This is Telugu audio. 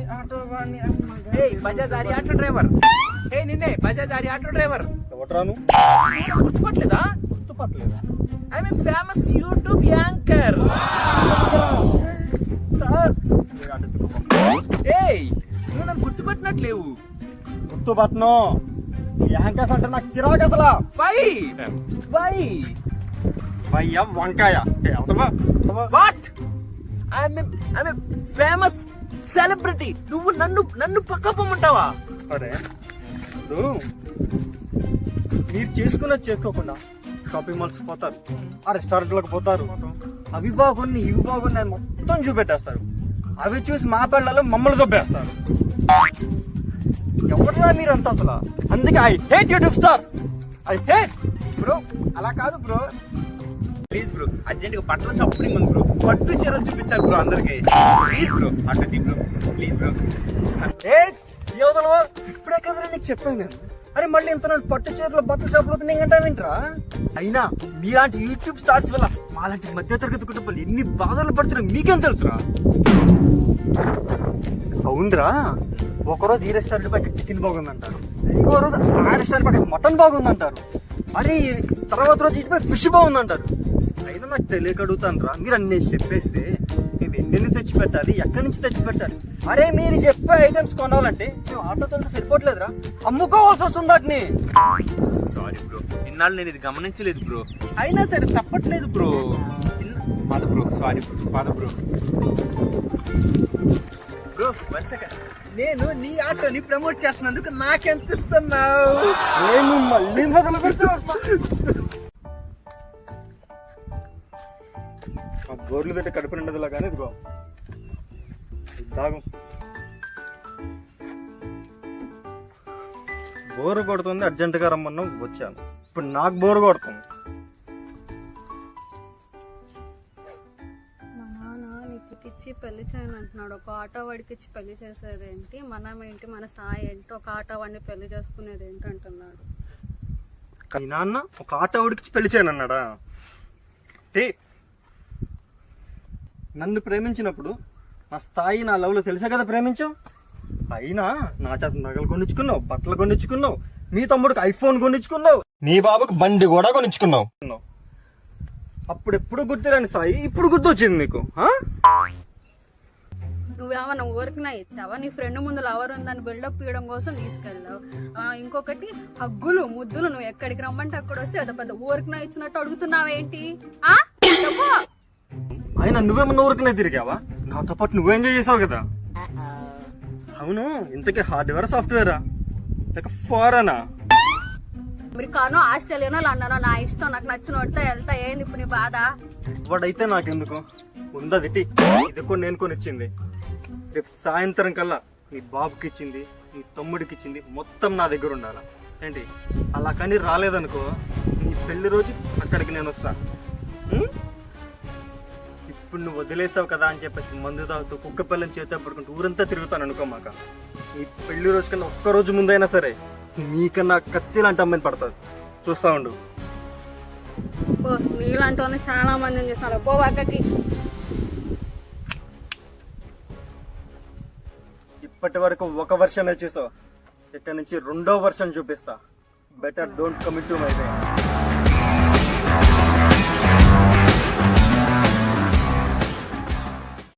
వాడిని ఆటో వాడిని ఏయ్ బజాజ్ ఆరి ఆటో డ్రైవర్ ఏ నిన్నే బజాజ్ ఆరి ఆటో డ్రైవర్ ఎవట్రాను గుర్తుపట్టలేదా? గుర్తుపట్టలేదు? I mean famous YouTube anchor ఏయ్ నువ్వు నన్ను గుర్తుపట్టినట్లేవు. గుర్తుపట్టను. యాంకర్స్ అంటే నాకు చిరాకు అసలు. వై వై వయ్య వంకాయ. ఏ, అవతవా? అవతవా? What I mean I mean famous celebrity నువ్వు నన్ను నన్ను పక్క పొమ్మంటావా? అరే ఇప్పుడు మీరు చేసుకున్నది చేసుకోకుండా షాపింగ్ మాల్స్ పోతారు ఆ రెస్టారెంట్లకు పోతారు. అవి బాగున్నాయి ఇవి బాగున్నాయి అని మొత్తం చూపెట్టేస్తారు. అవి చూసి మా పిల్లలు మమ్మల్ని దొబ్బేస్తారు. మీరు మీరంతా అసలు? అందుకే I hate YouTube stars I hate bro అలా కాదు బ్రో అర్జెంట్గా బ్రో బట్టల షాపింగ్ ఉంది బ్రో పట్టు చీరలు చూపించాలి బ్రో అందరికి. ప్లీజ్ బ్రో అటు ది బ్రో ప్లీజ్ బ్రో ఏ యోధలు ఇప్పుడే కదరా నీకు చెప్పాను నేను. అరే మళ్ళీ ఇంత పట్టు చీరలు బట్టల షాప్ ఓపెనింగ్ అంటే వింటరా అయినా మీలాంటి యూట్యూబ్ స్టార్స్ వల్ల మాలాంటి మధ్య తరగతి కుటుంబాలు ఎన్ని బాధలు పడుతున్నాయి మీకేం తెలుసురా? అవునరా. ఒకరోజు ఈ రెస్టారెంట్ పక్కన చికెన్ బాగుందంటారు. ఇంకో రోజు ఆ రెస్టారెంట్ పక్కన మటన్ బాగుందంటారు. మరి తర్వాత రోజు ఇటుపై ఫిష్ బాగుందంటారు. నాకు తెలియక అడుగుతాను రా మీరు అన్ని చెప్పేస్తే మేము ఎన్ని తెచ్చి పెట్టాలి ఎక్కడి నుంచి తెచ్చి పెట్టాలి అరే మీరు చెప్పే ఐటమ్స్ కొనాలంటే మేము ఆటోతో సరిపోవట్లేదురా. అమ్ముకోవాల్సి వస్తుంది వాటిని. సారీ బ్రో ఇన్నాళ్ళు నేను ఇది గమనించలేదు బ్రో అయినా సరే తప్పట్లేదు బ్రో పద బ్రో సారీ బ్రో పద బ్రో బ్రో వన్ సెకండ్ నేను నీ ఆటోని ప్రమోట్ చేస్తున్నందుకు నాకెంత ఇస్తున్నావు? నేను మళ్ళీ మొదలు పెడతా గోర్లు తింటే కడుపు నిండదులా కానీ ఇదిగో. దాగం. బోరు కొడుతుంది అర్జెంటుగా రమ్మన్నా వచ్చాను. ఇప్పుడు నాకు బోరు కొడుతుంది. మా నాన్న నీకు ఇచ్చి పెళ్ళి చేయను అంటున్నాడు. ఒక ఆటో వాడికి ఇచ్చి పెళ్ళి చేసేది ఏంటి మనం ఏంటి మన స్థాయి ఏంటి? ఒక ఆటో వాడిని పెళ్ళి చేసుకునేది ఏంటి అంటున్నాడు. నాన్న ఒక ఆటో ఉడికిచ్చి పెళ్ళి చేయను అన్నాడా టీ. నన్ను ప్రేమించినప్పుడు నా స్థాయి నా లవ్లో తెలిసే కదా ప్రేమించావు? అయినా నా చేత నగలు కొనిచ్చుకున్నావు బట్టలు కొనిచ్చుకున్నావు మీ తమ్ముడికి ఐఫోన్ కొనిచ్చుకున్నావు. నీ బాబుకి బండి కూడా కొనిచ్చుకున్నావు. అప్పుడు ఎప్పుడు గుర్తురాని సాయి ఇప్పుడు గుర్తొచ్చింది నీకు? నువ్వేమన్నా ఊరికినా ఇచ్చావా? నీ ఫ్రెండ్ ముందు లవర్ ఉందని బిల్డప్ ఇవ్వడం కోసం తీసుకెళ్ళావు. ఆ, ఇంకొకటి హగ్గులు ముద్దులు నువ్వు ఎక్కడికి రమ్మంటే అక్కడ వస్తే పెద్ద ఊరికినా ఇచ్చినట్టు అడుగుతున్నావేంటి? చెప్పు. అయినా నువ్వేమన్నా ఊరికనే తిరిగావా? నాతో పాటు నువ్వు ఎంజాయ్ చేసావు కదా. అవును ఇంతకీ హార్డ్వేర్ సాఫ్ట్వేరా? లేక ఫారెనా? అమెరికానో ఆస్ట్రేలియానో లండనో నా ఇష్టం నాకు నచ్చిన వాడితో వెళ్తా ఏంది ఇప్పుడు నీ బాధ? వాడైతే నాకెందుకు? ఉందది టీ. ఇది కూడా నేను కొని ఇచ్చింది రేపు సాయంత్రం కల్లా నీ బాబుకి ఇచ్చింది నీ తమ్ముడికి ఇచ్చింది మొత్తం నా దగ్గర ఉండాలా. ఏంటి? అలా కానీ రాలేదనుకో నీ పెళ్ళి రోజు అక్కడికి నేను వస్తా. ఉం? ఇప్పుడు నువ్వు వదిలేసావు కదా అని చెప్పేసి మందు తాగుతూ కుక్క పిల్లని చేత పడుకుంటూ ఊరంతా తిరుగుతాను అనుకో మాక. నీ పెళ్ళి రోజు కన్నా ఒక్క రోజు ముందైనా సరే నీకన్నా కత్తి లాంటి అమ్మాయిని పడుతుంది చూస్తా ఉండు. నీలాంటి వాళ్ళని చాలా మందిని చేస్తాను పో పక్కకి. ఇప్పటి వరకు ఒక వర్షన్ వచ్చేసావు ఇక్కడ నుంచి రెండో వర్షన్ చూపిస్తా. Better don't commit to my